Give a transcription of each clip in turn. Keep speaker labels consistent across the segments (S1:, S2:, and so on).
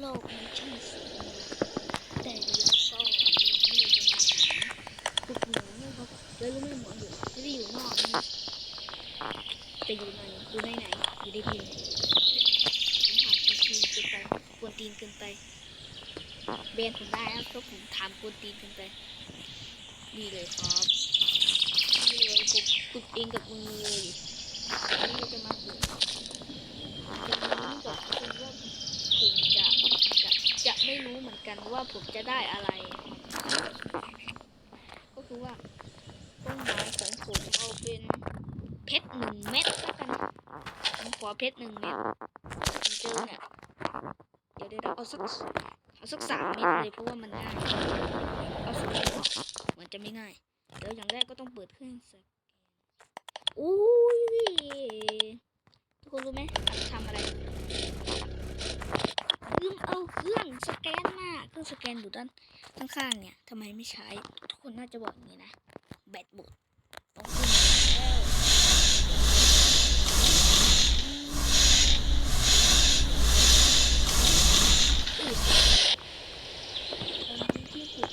S1: โลกมันช่างสวยแต่เดี๋ยวก่อนนี่เราจะมาหาพวกหนูนะครับแล้วรู้ไหมหมออยู่ไม่ได้อยู่นอกนี่แต่อยู่ในอยู่ในไหนอยู่ในดินผมถามกวนตีนเกินไปกวนตีนเกินไปเบนผมได้แล้วเพราะผมถามกวนตีนเกินไปนี่เลยครับนี่เลยผมฝึกเองกับมือเลยนนี้เราจะมาฝึกจะมาลุ้นกับคุณว่า ผมจะจะจะไม่รู้เหมือนกัน ว่าผมจะได้อะไร ก็คือว่าเป้าหมายของผมเอาเป็นเพชรหนึ่งเม็ดแล้วกันผมขอเพชรหนึ่งเม็ดผมเจอเนี่ยเดี๋ยวเดี๋ยวเอาสักเอาสักสามเม็ดเลยเพราะว่ามันง่ายเอาสุดเหมือนจะไม่ง่ายเดี๋ยวอย่างแรกก็ต้องเปิดเครื่องสแกนอุ้ยทุกคนรู้ไหมทำอะไรลืมเอาเครื่องสแกน เครื่องสแกนอยู่ด้านข้างๆเนี่ยทำไมไม่ใช้ ทุกคนน่าจะบอกอย่างนี้นะ แบตหมดต้องขึ้นมาแล้วอืมตอนนี้ที่ขุด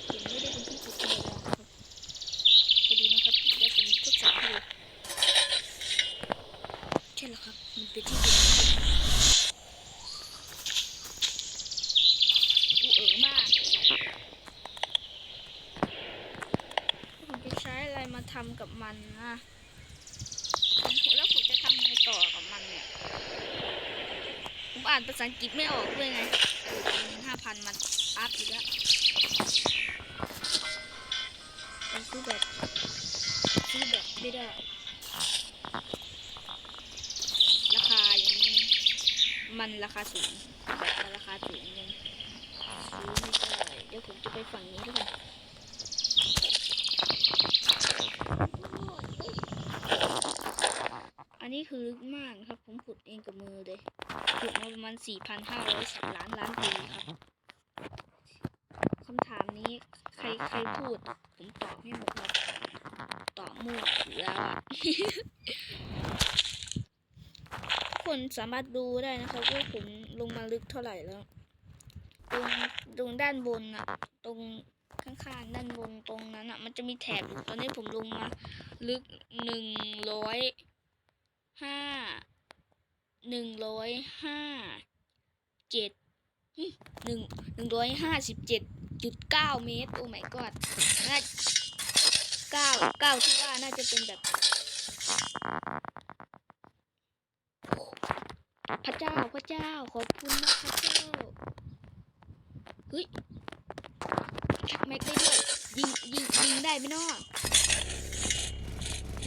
S1: ทำกับมันนะแล้วผมจะทำไงต่อกับมันเนี่ย ผมอ่านภาษาอังกฤษไม่ออกด้วยไงห้าพันมันอัพอีกแล้วไปซื้อแบบซื้อแบบไม่ได้ราคาอย่างนี้ มันราคาสูงแบบราคาสูงยังซื้อไม่ได้เดี๋ยวผมจะไปฝั่งนี้แล้วกัน อันนี้คือลึกมากครับ ผมขุดเองกับมือเลยขุดมาประมาณ4,500ล้านล้านปีครับคำถามนี้ใครใครพูด ผมตอบให้หมดครับตอบมั่วอยู่แล้วคนสามารถดูได้นะครับว่าผมลงมาลึกเท่าไหร่แล้ว ตรงตรงด้านบนอะตรง ข้างๆด้านบนตรงนั้นอะมันจะมีแถบตอนนี้ผมลงมา ลึกหนึ่งร้อยห้าหนึ่งร้อยห้าเจ็ดหนึ่งหนึ่งร้อยห้าสิบเจ็ดจุดเก้าเมตร โอ้ my god น่าเก้าเก้าที่ว่าน่าจะเป็นแบบพระเจ้าพระเจ้าขอบคุณนะพระเจ้าเฮ้ยชักแม็กได้ด้วย ยิงยิ งยิงได้ไหมเนาะ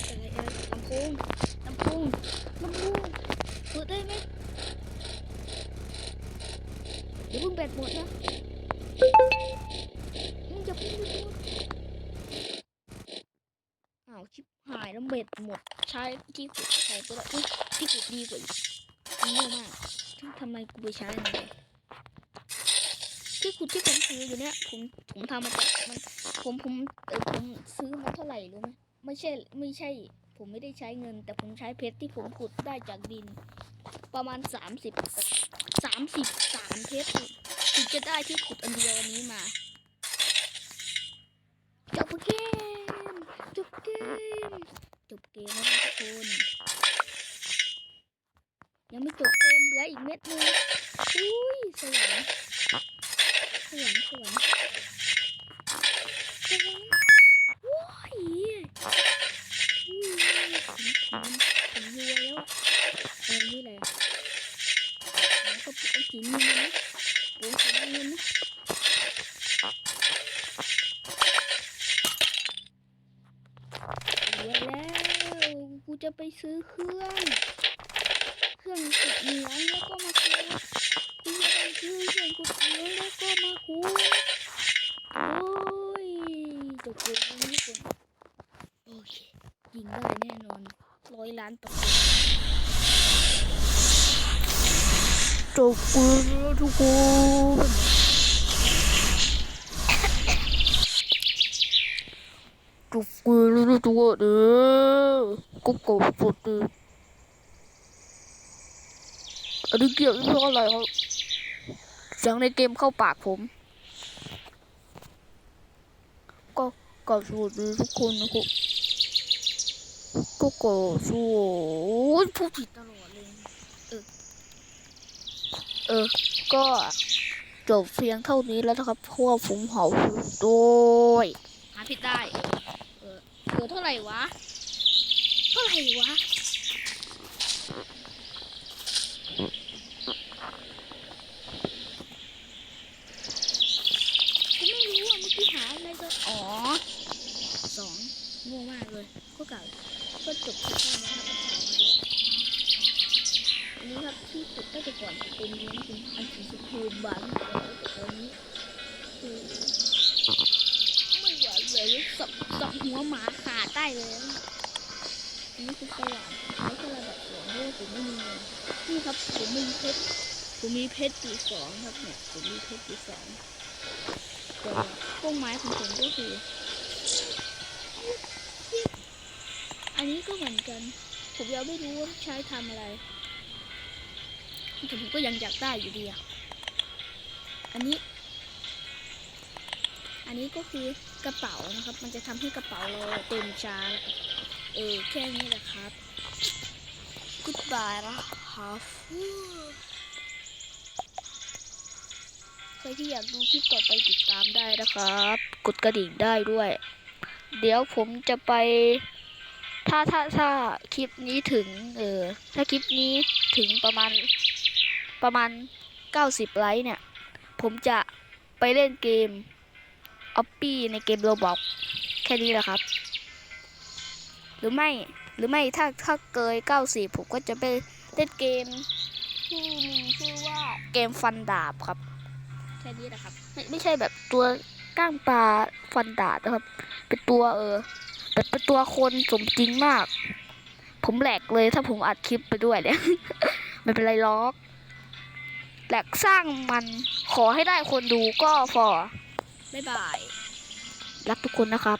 S1: อะไรอะไรลำโพงลำโพงลำโพงเปิดได้ไหมเดี๋ยวเพิ่งแบตหมดนะมึงจะพิ่งแบตหมอ้าวชิบหายแล้วแบตหมด ใช้ที่ขุดใช้ไปแล้วอุ๊ยที่ขุดดีกว่าอีกโง่มากทำไมกูไปใช้มันเลยที่ขุดที่ผมซื้ออยู่เนี่ยผมผมทำมาจากมัน ผมผมเออผมซื้อมาเท่าไหร่รู้ไหมไม่ใช่ไม่ใช่ ผมไม่ได้ใช้เงิน แต่ผมใช้เพชรที่ผมขุดได้จากดิน ประมาณสามสิบสามสิบสามเพชรถึงจะได้ที่ขุดอันเดียวนี้มาจบเกมจบเกมจบเกมแล้วทุกคนยังไม่จบเกมเหลืออีกเม็ดนึงอุ้ยสวรรค์สวรรค์สวรรค์สวรรค์ว้ายอุ้ยผมผมผมรวยแล้วอะเออนี่แหละแล้วก็เอาจีนเงินนะโอ้จีนเงินนะ รวยแล้วกูจะไปซื้อเครื่อง เครื่องขุดเหมืองแล้วก็มาซื้อกูจะไปซื้อเครื่องขุดเหมืองแล้วก็มาขุดโอ้ยจบเกมแล้วทุกคนโอเคยิงได้แน่นอนร้อยล้านเปอจบเกมแล้วทุกคน จบเกมแล้วนะทุกคนเออก็กดสุดเลยอันนี้เกี่ยวกับเรื่องอะไรครับสียงในเกมเข้าปากผม ก็ก็สวัสดีทุกคนนะครับก็ก็สวัสดีพูดผิดตลอดเลยเออเออก็จบเพียงเท่านี้แล้วนะครับเพราะว่าผมเห่าด้วย หาผิดได้เออเออเท่าไหร่วะ เท่าไหร่วะผมไม่รู้อะเมื่อกี้หาอะไรก็อ๋อสองโง่มากเลยก็เก่าก็จบคลิปแล้วนะครับอันนี้ครับที่สุดตั้งแต่ก่อนเป็นเลี้ยงจริงอันสีสุพูบานตอนนี้คือ สับสับหัวหมาขาดได้เลยอันนี้คือสว่างไม่ใช่ระดับสองเพราะว่าผมไม่มีเงินนี่ครับผมมีเพชรผมมีเพชรปีสองครับเนี่ยผมมีเพชรปีสองแต่พวกไม้ของผมก็คือ อันนี้ก็เหมือนกัน ผมยังไม่รู้ว่าใช้ทำอะไรแต่ผมก็ยังอยากได้อยู่ดีอะอันนี้ อันนี้ก็คือกระเป๋านะครับ มันจะทำให้กระเป๋าเราเต็มชาแล้วเออแค่นี้แหละครับ goodbye นะครับใครที่อยากดูคลิปต่อไปติดตามได้นะครับ กดกระดิ่งได้ด้วย เดี๋ยวผมจะไป ถ้าถ้าถ้าคลิปนี้ถึง เออ ถ้าคลิปนี้ถึงประมาณประมาณ 90 ไลค์เนี่ย ผมจะไปเล่นเกม ออปปี้ในเกมโรบอกแค่นี้แหละครับ หรือไม่หรือไม่ถ้าถ้าเกิน90 ผมก็จะไปเล่นเกมที่มีชื่อว่าเกมฟันดาบครับ แค่นี้นะครับ ไม่ไม่ใช่แบบตัวก้างปลาฟันดาบนะครับ เป็นตัวเออแบบเป็นตัวคนสมจริงมาก ผมแหลกเลยถ้าผมอัดคลิปไปด้วยเนี่ยไม่เป็นไรล็อกแหลกสร้างมันขอให้ได้คนดูก็พอ บ๊ายบาย รักทุกคนนะครับ